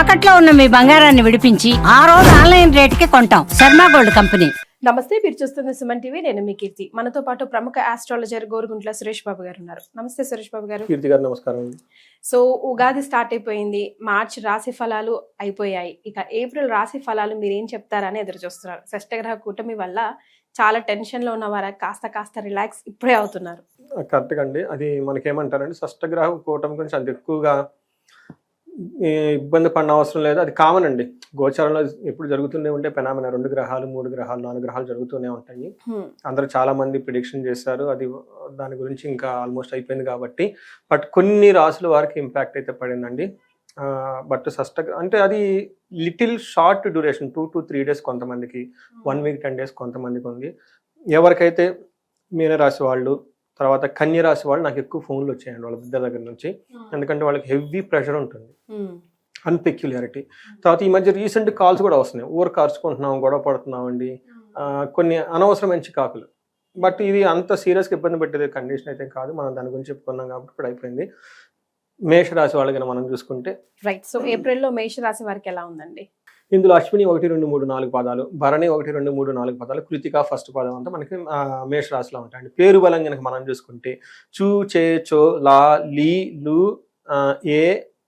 తాకట్లో ఉన్న మీ బంగారాన్ని విడిపించి ఆ రోజు ఆన్లైన్ రేటుకి కొంటాం. Sharma gold company. నమస్తే మీరు చూస్తున్న సుమన్ టీవీ. నేను మీ కీర్తి. మనతో పాటు ప్రముఖ ఆస్ట్రాలజర్ గోరుగుంట్ల సురేష్ బాబు గారు ఉన్నారు. నమస్తే సురేష్ బాబు గారు. కీర్తి గారు నమస్కారం. సో ఉగాది స్టార్ట్ అయిపోయింది. మార్చ్ రాశి ఫలాలు అయిపోయాయి. ఇక ఏప్రిల్ రాశి ఫలాలు మీరు ఏం చెప్తారని ఎదురు చూస్తున్నారు షష్టగ్రహ కూటమి వల్ల చాలా టెన్షన్లో ఉన్న వారు కాస్త కాస్త రిలాక్స్ ఇప్పుడే అవుతున్నారు. కరెక్ట్గా అండి. అది మనకేమంటారంటే షష్టగ్రహ కూటమి గురించి అంత ఎక్కువగా ఇబ్బంది పడిన అవసరం లేదు. అది కామన్ అండి. గోచారంలో ఎప్పుడు జరుగుతూనే ఉంటే పెనామిన రెండు గ్రహాలు మూడు గ్రహాలు నాలుగు గ్రహాలు జరుగుతూనే ఉంటాయి. అందరూ చాలా మంది ప్రిడిక్షన్ చేశారు. అది దాని గురించి ఇంకా ఆల్మోస్ట్ అయిపోయింది కాబట్టి. బట్ కొన్ని రాసుల వారికి ఇంపాక్ట్ అయితే పడిందండి. బట్ షష్ట అంటే అది little short duration two to three days కొంతమందికి వన్ వీక్ టెన్ డేస్ కొంతమందికి ఉంది. ఎవరికైతే మీనరాశి వాళ్ళు తర్వాత కన్య రాశి వాళ్ళు నాకు ఎక్కువ ఫోన్లు వచ్చాయండి వాళ్ళ బిడ్డ దగ్గర నుంచి. ఎందుకంటే వాళ్ళకి హెవీ ప్రెషర్ ఉంటుంది. అన్పెక్యులారిటీ తర్వాత ఈ మధ్య రీసెంట్ కాల్స్ కూడా వస్తున్నాయి. ఊరు కార్చుకుంటున్నాం గొడవ పడుతున్నాం అండి కొన్ని అనవసరమైన చికాకులు. బట్ ఇది అంత సీరియస్గా ఇబ్బంది పెట్టేది కండిషన్ అయితే కాదు. మనం దాని గురించి చెప్పుకున్నాం కాబట్టి ఇప్పుడు అయిపోయింది. మేషరాశి వాళ్ళకి మనం చూసుకుంటే రైట్ సో ఏప్రిల్లో మేష రాశి వారికి ఎలా ఉందండి? ఇందులో అశ్విని ఒకటి రెండు మూడు నాలుగు పదాలు భరణి ఒకటి రెండు మూడు నాలుగు పదాలు కృతిక ఫస్ట్ పదం అంతా మనకి మేషరాశిలో ఉంటాయండి. పేరు బలం కనుక మనం చూసుకుంటే చూ చే చో లా లీ లు ఏ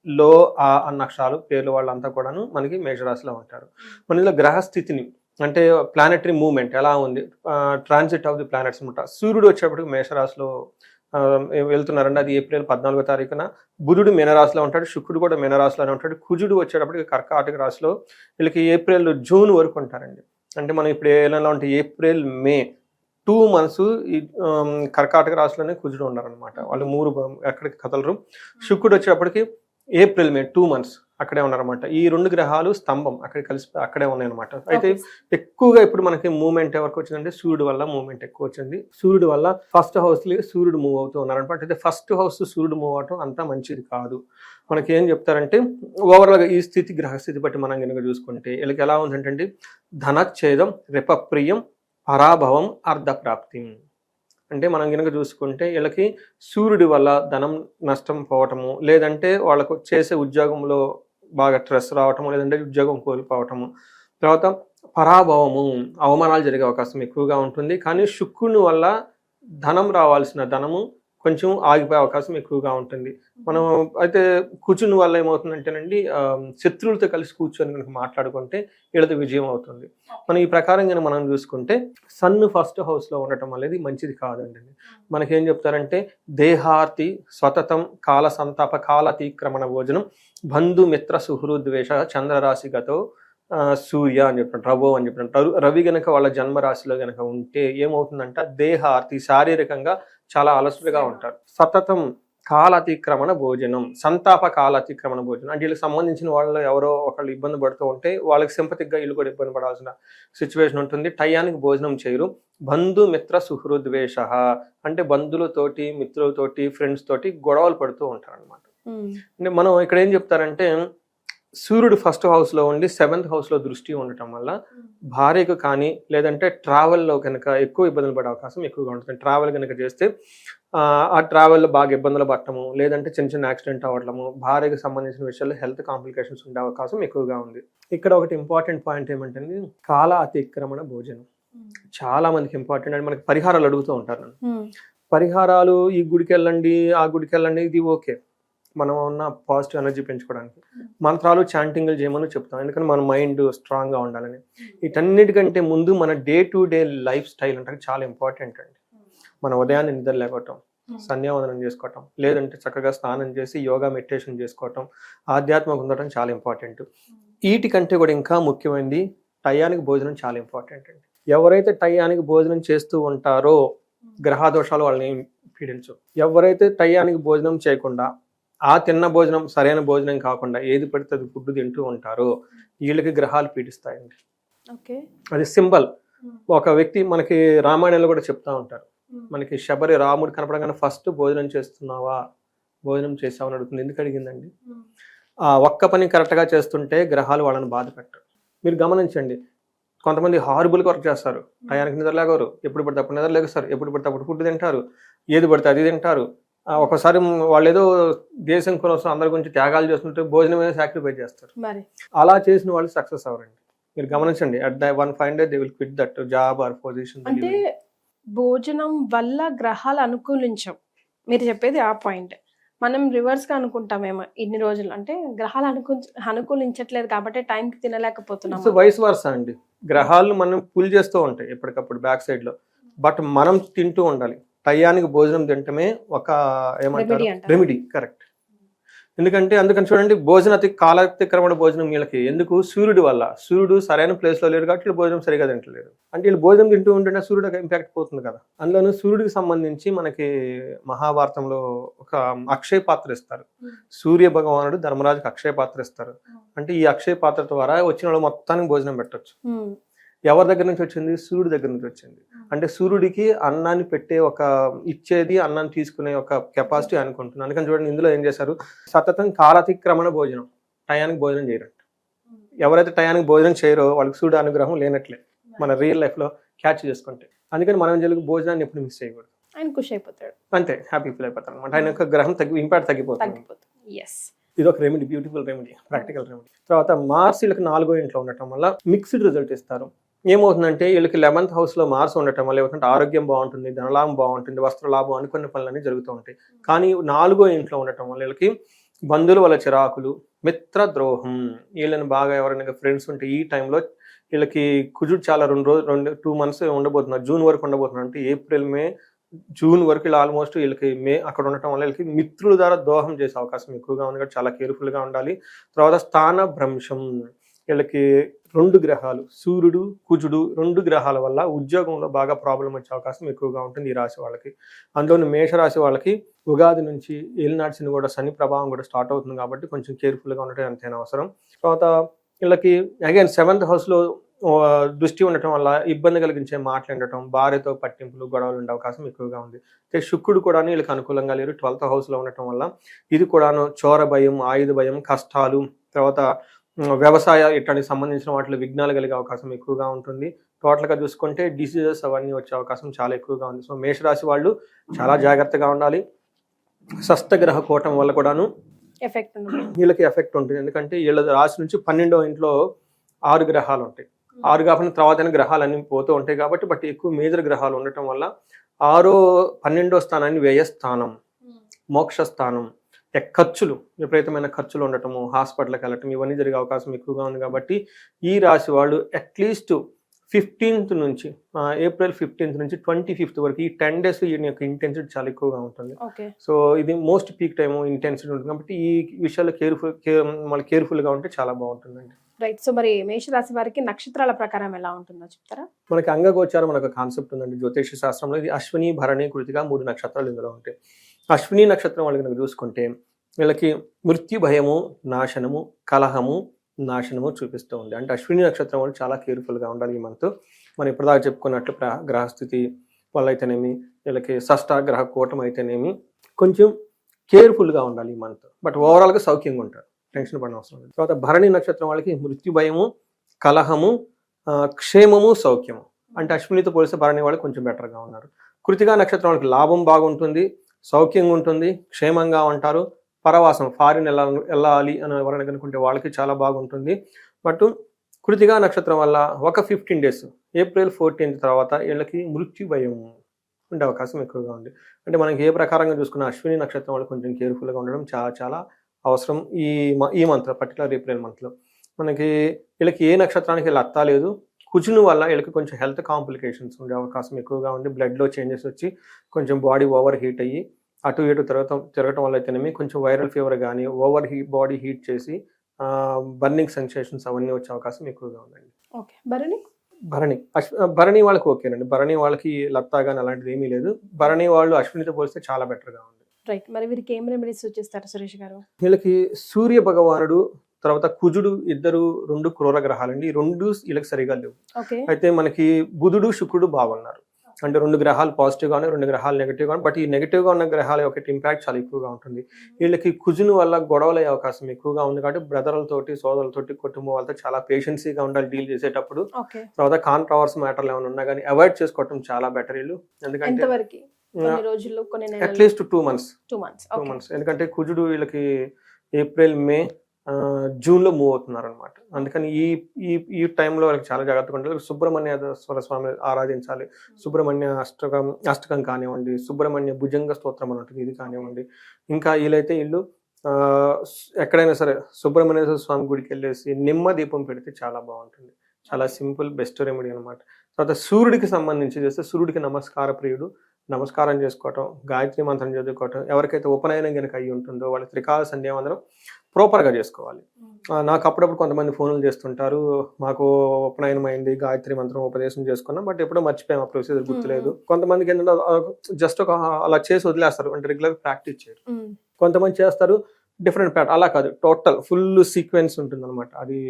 లో ఆ అన్న అక్షరాలు పేర్లు వాళ్ళంతా కూడాను మనకి మేషరాశిలో ఉంటారు. మన ఇందులో గ్రహస్థితిని అంటే ప్లానెటరీ మూవ్మెంట్ ఎలా ఉంది? ట్రాన్సిట్ ఆఫ్ ది ప్లానెట్స్ అనమాట. సూర్యుడు వచ్చేప్పటికి మేషరాశిలో వెళ్తున్నారండి. అది ఏప్రిల్ పద్నాలుగో తారీఖున. బుధుడు మీనరాశిలో ఉంటాడు. శుక్రుడు కూడా మీనరాశిలోనే ఉంటాడు. కుజుడు వచ్చేటప్పటికి కర్కాటక రాశిలో వీళ్ళకి ఏప్రిల్ జూన్ వరకు ఉంటారండి. అంటే మనం ఇప్పుడు ఏ నెలలో ఉంటే ఏప్రిల్ మే టూ మంత్స్ ఈ కర్కాటక రాశిలోనే కుజుడు ఉన్నారనమాట వాళ్ళు మూడు ఎక్కడికి కదలరు. శుక్రుడు వచ్చేటప్పటికి ఏప్రిల్ మే టూ మంత్స్. అక్కడే ఉన్నారన్నమాట. ఈ రెండు గ్రహాలు స్తంభం అక్కడ కలిసి అక్కడే ఉన్నాయన్నమాట. అయితే ఎక్కువగా ఇప్పుడు మనకి మూవ్మెంట్ ఎవరికి వచ్చిందంటే సూర్యుడు వల్ల మూవ్మెంట్ ఎక్కువ వచ్చింది. సూర్యుడు వల్ల ఫస్ట్ హౌస్ సూర్యుడు మూవ్ అవుతూ ఉన్నారు అనమాట అయితే ఫస్ట్ హౌస్ సూర్యుడు మూవ్ అవటం అంత మంచిది కాదు. మనకి ఏం చెప్తారంటే ఓవరాల్గా ఈ స్థితి గ్రహస్థితి బట్టి మనం కనుక చూసుకుంటే వీళ్ళకి ఎలా ఉందంటే ధనచ్ఛేదం రెపప్రియం పరాభవం అర్ధప్రాప్తి. అంటే మనం కనుక చూసుకుంటే వీళ్ళకి సూర్యుడి వల్ల ధనం నష్టం పోవటము లేదంటే వాళ్ళకు చేసే ఉద్యోగంలో బాగా స్ట్రెస్ రావటము లేదంటే ఉద్యోగం కోల్పోవటము. తర్వాత పరాభవము అవమానాలు జరిగే అవకాశం ఎక్కువగా ఉంటుంది. కానీ శుక్రుని వల్ల ధనం రావాల్సిన ధనము కొంచెం ఆగిపోయే అవకాశం ఎక్కువగా ఉంటుంది. మనం అయితే కూర్చుని వల్ల ఏమవుతుందంటేనండి శత్రువులతో కలిసి కూర్చొని కనుక మాట్లాడుకుంటే వీళ్ళతో విజయం అవుతుంది. మనం ఈ ప్రకారం కనుక మనం చూసుకుంటే సన్ ఫస్ట్ హౌస్లో ఉండటం అనేది మంచిది కాదండి. మనకేం చెప్తారంటే దేహార్తి స్వతతం కాల సంతాప కాల తీక్రమణ భోజనం బంధుమిత్ర సుహృద్వేష చంద్రరాశి గతో సూర్య అని చెప్పినట్టు రవో అని చెప్పినట్టు రవి గనక వాళ్ళ జన్మరాశిలో గనక ఉంటే ఏమవుతుందంట దేహార్తి శారీరకంగా చాలా అలసటగా ఉంటారు. సతతం కాలాతిక్రమణ భోజనం సంతాప కాలాతిక్రమణ భోజనం. అంటే వీళ్ళకి సంబంధించిన వాళ్ళు ఎవరో ఒకళ్ళు ఇబ్బంది పడుతూ ఉంటే వాళ్ళకి సింపతిక్గా వీళ్ళు కూడా ఇబ్బంది పడాల్సిన సిచ్యువేషన్ ఉంటుంది. టయానికి భోజనం చేయరు. బంధు మిత్ర సుహృద్వేష అంటే బంధువులతోటి మిత్రులతోటి ఫ్రెండ్స్ తోటి గొడవలు పడుతూ ఉంటారు అనమాట అంటే మనం ఇక్కడ ఏం చెప్తారంటే సూర్యుడు ఫస్ట్ హౌస్లో ఉండి సెవెంత్ హౌస్లో దృష్టి ఉండటం వల్ల భార్యకు కానీ లేదంటే ట్రావెల్లో కనుక ఎక్కువ ఇబ్బందులు పడే అవకాశం ఎక్కువగా ఉంటుంది. ట్రావెల్ కనుక చేస్తే ఆ, ట్రావెల్లో బాగా ఇబ్బందులు పడటము లేదంటే చిన్న చిన్న యాక్సిడెంట్ అవ్వడము భార్యకు సంబంధించిన విషయాల్లో హెల్త్ కాంప్లికేషన్స్ ఉండే అవకాశం ఎక్కువగా ఉంది. ఇక్కడ ఒకటి ఇంపార్టెంట్ పాయింట్ ఏమంటే కాల అతిక్రమణ భోజనం. చాలా మందికి ఇంపార్టెంట్ అండ్ మనకి పరిహారాలు అడుగుతూ ఉంటారు. పరిహారాలు ఈ గుడికి వెళ్ళండి ఆ గుడికి వెళ్ళండి ఇది ఓకే. మనం ఉన్న పాజిటివ్ ఎనర్జీ పెంచుకోవడానికి. మంత్రాలు చాంటింగ్లు చేయమని చెప్తాం. ఎందుకంటే మన మైండ్ స్ట్రాంగ్గా ఉండాలని. వీటన్నిటికంటే ముందు మన day to day life style అంటే చాలా ఇంపార్టెంట్ అండి. మన ఉదయాన్నే నిద్ర లేకపోవటం సంధ్యావందనం చేసుకోవటం లేదంటే చక్కగా స్నానం చేసి యోగా మెడిటేషన్ చేసుకోవటం ఆధ్యాత్మిక ఉండటం చాలా ఇంపార్టెంట్ వీటికంటే కూడా ఇంకా ముఖ్యమైనది టయానికి భోజనం చాలా ఇంపార్టెంట్ అండి. ఎవరైతే టయానికి భోజనం చేస్తూ ఉంటారో గ్రహ దోషాలు వాళ్ళని ఏం పీడించవు. ఎవరైతే టయానికి భోజనం చేయకుండా ఆ తిన్న భోజనం సరైన భోజనం కాకుండా ఏది పడితే అది ఫుడ్ తింటూ ఉంటారో. వీళ్ళకి గ్రహాలు పీడిస్తాయండి. ఓకే. అది సింబల్. ఒక వ్యక్తి మనకి రామాయణంలో కూడా చెప్తా ఉంటారు. మనకి శబరి రాముడు కనపడగానే ఫస్ట్ భోజనం చేస్తున్నావా? భోజనం చేసావా అని అడుగుతుంది. ఎందుకు అడిగిందండి? ఆ ఒక్క పని కరెక్ట్గా చేస్తుంటే గ్రహాలు వాళ్ళని బాధ పెట్టరు. మీరు గమనించండి. కొంతమంది హార్బుల్గా వర్క్ చేస్తారు. టయానికి నిద్ర లేగరు ఎప్పుడు పడితే అప్పుడు నిద్ర లేస్తారు ఎప్పుడు పడితే అప్పుడు ఫుడ్ తింటారు. ఏది పడితే అది తింటారు. ఒకసారి వాళ్ళు ఏదో దేశం కోసం అందరి గురించి త్యాగాలు చేస్తుంటే భోజనం మీద సాక్రిఫైస్ చేస్తారు. మరి? అలా చేసిన వాళ్ళు సక్సెస్ అవ్వరండి. మీరు గమనించండి at the one five day they will quit that job or position అంటే భోజనం వల్ల గ్రహాలు అనుకూలించవు. మీరు చెప్పేది ఆ పాయింట్ మనం రివర్స్గా అనుకుంటామేమో ఇన్ని రోజులు. అంటే గ్రహాలు అనుకూ అనుకూలించట్లేదు కాబట్టి టైంకి తినలేకపోతున్నాం వయసు వరుస అండి. గ్రహాలు మనం పుల్ చేస్తూ ఉంటాయి ఎప్పటికప్పుడు బ్యాక్ సైడ్లో. బట్ మనం తింటూ ఉండాలి. టయానికి భోజనం తింటమే ఒక ఏమంటారు? Remedy correct. ఎందుకంటే అందుకని చూడండి భోజన అతి కాలాతిక్రమణ భోజనం వీళ్ళకి ఎందుకు? సూర్యుడి వల్ల. సూర్యుడు సరైన ప్లేస్లో లేరు కాబట్టి వీళ్ళు భోజనం సరిగా తింటలేరు అంటే వీళ్ళు భోజనం తింటూ ఉంటేనే సూర్యుడు ఇంపాక్ట్ పోతుంది కదా. అందులోనూ సూర్యుడికి సంబంధించి మనకి మహాభారతంలో ఒక అక్షయ పాత్ర ఇస్తారు. సూర్య భగవానుడు ధర్మరాజుకి అక్షయ పాత్ర ఇస్తారు. అంటే ఈ అక్షయ పాత్ర ద్వారా వచ్చిన వాళ్ళు మొత్తానికి భోజనం పెట్టొచ్చు. ఎవరి దగ్గర నుంచి వచ్చింది? సూర్యుడి దగ్గర నుంచి వచ్చింది. అంటే సూర్యుడికి అన్నాన్ని పెట్టే ఒక ఇచ్చేది అన్నాన్ని తీసుకునే ఒక కెపాసిటీ అనుకుంటున్నాను. అందుకని చూడండి ఇందులో ఏం చేశారు? సతతం కాలాతిక్రమణ భోజనం టయానికి భోజనం చేయరంట. ఎవరైతే టయానికి భోజనం చేయరో వాళ్ళకి సూర్యుడు అనుగ్రహం లేనట్లే. మన రియల్ లైఫ్లో క్యాచ్ చేసుకుంటే. అందుకని మనం జలుగు భోజనాన్ని ఎప్పుడు మిస్ చేయకూడదు. ఆయన ఖుషి అయిపోతాడు. అంతే హ్యాపీ ఫీల్ అయిపోతారు అనమాట ఆయన యొక్క గ్రహం తగ్గి ఇంపాక్ట్ తగ్గిపోతుంది. ఇది ఒక remedy beautiful remedy practical remedy తర్వాత మార్స్ వీళ్ళకి నాలుగో ఇంట్లో ఉండటం వల్ల మిక్స్డ్ రిజల్ట్ ఇస్తారు. ఏమవుతుందంటే వీళ్ళకి లెవెన్త్ హౌస్లో మార్స్ ఉండటం వల్ల ఏమవుతుంటే ఆరోగ్యం బాగుంటుంది ధనలాభం బాగుంటుంది వస్త్ర లాభం అనుకున్న పనులన్నీ జరుగుతూ ఉంటాయి. కానీ నాలుగో ఇంట్లో ఉండటం వల్ల వీళ్ళకి బంధువుల వల్ల చిరాకులు మిత్ర ద్రోహం వీళ్ళని బాగా ఎవరైనా ఫ్రెండ్స్ ఉంటే ఈ టైంలో వీళ్ళకి కుజుడు చాలా రెండు రోజులు రెండు టూ మంత్స్ ఉండబోతున్నారు. జూన్ వరకు ఉండబోతున్నారు. అంటే ఏప్రిల్ మే జూన్ వరకు ఇలా ఆల్మోస్ట్ వీళ్ళకి మే అక్కడ ఉండటం వల్ల వీళ్ళకి మిత్రుల ద్వారా దోహం చేసే అవకాశం ఎక్కువగా ఉంది. కాబట్టి చాలా కేర్ఫుల్గా ఉండాలి. తర్వాత స్థాన భ్రంశం. వీళ్ళకి రెండు గ్రహాలు సూర్యుడు కుజుడు రెండు గ్రహాల వల్ల ఉద్యోగంలో బాగా ప్రాబ్లం వచ్చే అవకాశం ఎక్కువగా ఉంటుంది ఈ రాశి వాళ్ళకి. అందులోని మేషరాశి వాళ్ళకి ఉగాది నుంచి ఏలినాటి కూడా శని ప్రభావం కూడా స్టార్ట్ అవుతుంది కాబట్టి కొంచెం కేర్ఫుల్గా ఉండటం ఎంతైనా అవసరం. తర్వాత వీళ్ళకి అగైన్ సెవెంత్ హౌస్లో దృష్టి ఉండటం వల్ల ఇబ్బంది కలిగించే మాట్లాడటం భార్యతో పట్టింపులు గొడవలు ఉండే అవకాశం ఎక్కువగా ఉంది. అయితే శుక్రుడు కూడా వీళ్ళకి అనుకూలంగా లేరు. ట్వెల్త్ హౌస్లో ఉండటం వల్ల ఇది కూడాను చోర భయం ఆయుధ భయం కష్టాలు తర్వాత వ్యవసాయ ఇట్లాంటి సంబంధించిన వాటిలో విఘ్నాలు కలిగే అవకాశం ఎక్కువగా ఉంటుంది. టోటల్గా చూసుకుంటే డిసీజెస్ అవన్నీ వచ్చే అవకాశం చాలా ఎక్కువగా ఉంది. సో మేషరాశి వాళ్ళు చాలా జాగ్రత్తగా ఉండాలి. షష్టగ్రహ కూటం వల్ల కూడాను ఎఫెక్ట్ వీళ్ళకి ఎఫెక్ట్ ఉంటుంది. ఎందుకంటే వీళ్ళ రాశి నుంచి పన్నెండో ఇంట్లో ఆరు గ్రహాలు ఉంటాయి. ఆరు కాకుండా తర్వాత గ్రహాలు అన్ని పోతూ ఉంటాయి కాబట్టి బట్ ఎక్కువ మేజర్ గ్రహాలు ఉండటం వల్ల ఆరో పన్నెండో స్థానాన్ని వ్యయస్థానం మోక్ష స్థానం ఖర్చులు విపరీతమైన ఖర్చులు ఉండటము హాస్పిటల్కి వెళ్ళటం ఇవన్నీ జరిగే అవకాశం ఎక్కువగా ఉంది కాబట్టి ఈ రాశి వాళ్ళు అట్లీస్ట్ ఫిఫ్టీన్త్ నుంచి ఏప్రిల్ ఫిఫ్టీన్త్ నుంచి ట్వంటీ ఫిఫ్త్ వరకు ఈ టెన్ డేస్ ఈయన యొక్క ఇంటెన్సిటీ చాలా ఎక్కువగా ఉంటుంది. సో ఇది మోస్ట్ పీక్ టైం ఇంటెన్సిటీ ఉంటుంది కాబట్టి ఈ విషయాలు కేర్ఫుల్ మళ్ళీ కేర్ఫుల్గా ఉంటే చాలా బాగుంటుందండి. రైట్. సో మరి మేషరాశి వారికి నక్షత్రాల ప్రకారం ఎలా ఉంటుందో చెప్తారా? మనకి అంగగోచారం మనకు కాన్సెప్ట్ ఉందండి. జ్యోతిష శాస్త్రంలో ఇది అశ్విని భరణి కృతిగా మూడు నక్షత్రాలు ఇందులో ఉంటాయి. అశ్విని నక్షత్రం వాళ్ళకి కనుక చూసుకుంటే వీళ్ళకి మృత్యు భయము నాశనము కలహము నాశనము చూపిస్తూ ఉంది. అంటే అశ్విని నక్షత్రం వాళ్ళు చాలా కేర్ఫుల్గా ఉండాలి ఈ మంత్ మనం ఇప్పటిదాకా చెప్పుకున్నట్లు ప్ర- గ్రహస్థితి వల్ల అయితేనేమి వీళ్ళకి షష్ట గ్రహ కూటం అయితేనేమి కొంచెం కేర్ఫుల్గా ఉండాలి ఈ మంత్ బట్ ఓవరాల్గా సౌఖ్యంగా ఉంటారు. టెన్షన్ పడిన అవసరం లేదు. తర్వాత భరణి నక్షత్రం వాళ్ళకి మృత్యు భయము కలహము క్షేమము సౌఖ్యము. అంటే అశ్వినితో పోలిస్తే భరణి వాళ్ళు కొంచెం బెటర్గా ఉన్నారు. కృతిగా నక్షత్రం వాళ్ళకి లాభం బాగుంటుంది. సౌఖ్యంగా ఉంటుంది క్షేమంగా ఉంటారు. పరవాసం ఫారిన్ వెళ్ళ వెళ్ళాలి అని ఎవరైనా కనుకుంటే వాళ్ళకి చాలా బాగుంటుంది. బట్ కృతిగా నక్షత్రం వల్ల ఒక ఫిఫ్టీన్ డేస్ ఏప్రిల్ ఫోర్టీన్త్ తర్వాత వీళ్ళకి మృత్యు భయం ఉండే అవకాశం ఎక్కువగా ఉంది. అంటే మనకి ఏ ప్రకారంగా చూసుకున్న అశ్విని నక్షత్రం వాళ్ళు కొంచెం కేర్ఫుల్గా ఉండడం చాలా చాలా అవసరం ఈ మ- ఈ మంత్ పర్టికులర్ ఏప్రిల్ మంత్లో. మనకి వీళ్ళకి ఏ నక్షత్రానికి లత్తా లేదు. కుజును వల్ల వీళ్ళకి కొంచెం హెల్త్ కాంప్లికేషన్స్ ఉండే అవకాశం ఎక్కువగా ఉంది. బ్లడ్లో చేంజెస్ వచ్చి కొంచెం బాడీ ఓవర్ హీట్ అయ్యి అటు ఇటు తిరగటం తిరగటం వల్ల అయితేనేమి కొంచెం వైరల్ ఫీవర్ కానీ ఓవర్ హీ బాడీ హీట్ చేసి బర్నింగ్ సెన్సేషన్స్ అవన్నీ వచ్చే అవకాశం ఎక్కువగా ఉందండి. ఓకే భరణి? భరణి. అశ్వ భరణి వాళ్ళకి ఓకేనండి భరణి వాళ్ళకి లత్తా కానీ అలాంటిది ఏమీ లేదు. భరణి వాళ్ళు అశ్వినితో పోలిస్తే చాలా బెటర్గా ఉంది. రైట్ మరి వీరికి ఏం రెమెడీస్ సూచిస్తారు సురేష్ గారు? వీళ్ళకి సూర్య భగవానుడు తర్వాత కుజుడు ఇద్దరు రెండు క్రూర గ్రహాలండి. ఈ రెండు వీళ్ళకి సరిగా లేవు. అయితే మనకి బుధుడు శుక్రుడు బాగున్నారు అంటే రెండు గ్రహాలు పాజిటివ్గా ఉన్నాయి రెండు గ్రహాలు నెగిటివ్గా ఉన్నాయి. బట్ ఈ నెగిటివ్గా ఉన్న గ్రహాల యొక్క ఇంపాక్ట్ చాలా ఎక్కువగా ఉంటుంది. వీళ్ళకి కుజును వల్ల గొడవలు అయ్యే అవకాశం ఎక్కువగా ఉంది కాబట్టి బ్రదర్లతోటి సోదరులతోటి కుటుంబం వాళ్ళతో చాలా పేషెన్సీగా ఉండాలి డీల్ చేసేటప్పుడు. తర్వాత కాంట్రవర్స్ మ్యాటర్లు ఏమైనా ఉన్నా కానీ అవాయిడ్ చేసుకోవటం చాలా బెటర్ వీళ్ళు. ఎందుకంటే at least two months. Two months. ఎందుకంటే కుజుడు వీళ్ళకి ఏప్రిల్ మే జూన్లో మూవ్ అవుతున్నారు అనమాట అందుకని ఈ ఈ ఈ టైంలో వాళ్ళకి చాలా జాగ్రత్తగా ఉండాలి. సుబ్రహ్మణ్యేశ్వర స్వామి ఆరాధించాలి. సుబ్రహ్మణ్య అష్టకం అష్టకం కానివ్వండి సుబ్రహ్మణ్య భుజంగ స్తోత్రం అని ఉంటుంది ఇది కానివ్వండి. ఇంకా వీళ్ళైతే ఇల్లు ఆ, ఎక్కడైనా సరే సుబ్రహ్మణ్యేశ్వర స్వామి గుడికి వెళ్ళేసి నిమ్మ దీపం పెడితే చాలా బాగుంటుంది. చాలా సింపుల్ బెస్ట్ రెమెడీ అనమాట తర్వాత సూర్యుడికి సంబంధించి చేస్తే సూర్యుడికి నమస్కార ప్రియుడు నమస్కారం చేసుకోవటం గాయత్రి మంత్రం చదువుకోవటం ఎవరికైతే ఉపనయనం కనుక అయ్యి ఉంటుందో వాళ్ళ త్రికాల సంధ్యావందనం ప్రాపర్గా చేసుకోవాలి. ఆ, నాకు అప్పుడప్పుడు కొంతమంది ఫోన్లు చేస్తుంటారు. మాకు ఉపనయనం అయింది గాయత్రి మంత్రం ఉపదేశం చేసుకున్నాం. బట్ ఎప్పుడో మర్చిపోయాం. ఆ ప్రొసీజర్ గుర్తులేదు. కొంతమందికి ఏంటంటే జస్ట్ ఒక అలా చేసి వదిలేస్తారు. అంటే రెగ్యులర్ ప్రాక్టీస్ చేయరు. కొంతమంది చేస్తారు. డిఫరెంట్ ప్యాట్ అలా కాదు. టోటల్ ఫుల్ సీక్వెన్స్ ఉంటుంది అనమాట అది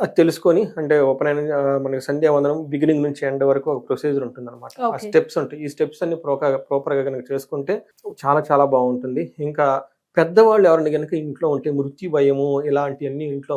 అది తెలుసుకొని అంటే ఉపనయనం మనకి సంధ్యావందనం బిగినింగ్ నుంచి ఎండ్ వరకు ఒక ప్రొసీజర్ ఉంటుంది అనమాట ఆ. స్టెప్స్ ఉంటాయి. ఈ స్టెప్స్ అన్ని ప్రోక ప్రాపర్గా కనుక చేసుకుంటే చాలా చాలా బాగుంటుంది. ఇంకా పెద్దవాళ్ళు ఎవరైనా కనుక ఇంట్లో ఉంటే మృత్యు భయము ఇలాంటివన్నీ ఇంట్లో